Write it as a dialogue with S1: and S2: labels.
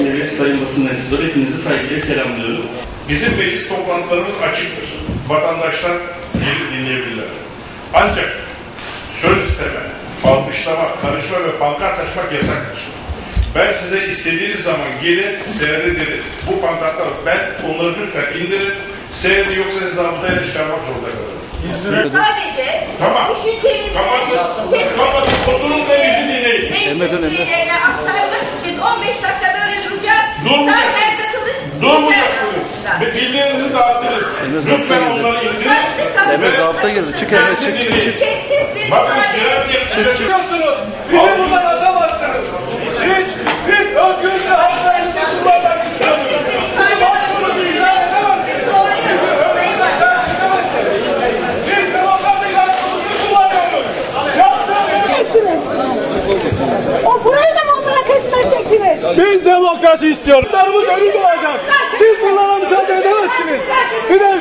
S1: Evet, sayın basın mensupları hepinizi saygıyla selamlıyorum.
S2: Bizim meclis toplantılarımız açıktır. Vatandaşlar gelip dinleyebilirler. Ancak söz isteme, alkışlama, karışma ve pankart açmak yasaktır. Ben size istediğiniz zaman gelin, seyredin. Bu pankartları ben onları lütfen indirin. Seyredin yoksa zabıtayla çıkarmak zorunda kalırım.
S3: Sadece
S2: Tamam.
S3: düşüncenizi
S2: Kapatın.
S3: ses
S2: Kapatın. Oturun ve bizi dinleyin.
S3: meclis üyelerine aktarmak için 15 dakika böyle.
S2: Durmayacaksınız. Durmayacaksınız. Bilgilerinizi dağıtırız. Lütfen onları indirin.
S1: Emre zabıta girdi. Çık Emre çık çık çık.
S2: Bakın
S3: müsaade.
S2: girer size
S4: Yapıyorsunuz. Bizi buradan Biz demokrasi istiyoruz. Bunlarımız önünde olacak. Siz bunlara müsaade edemezsiniz. Bir de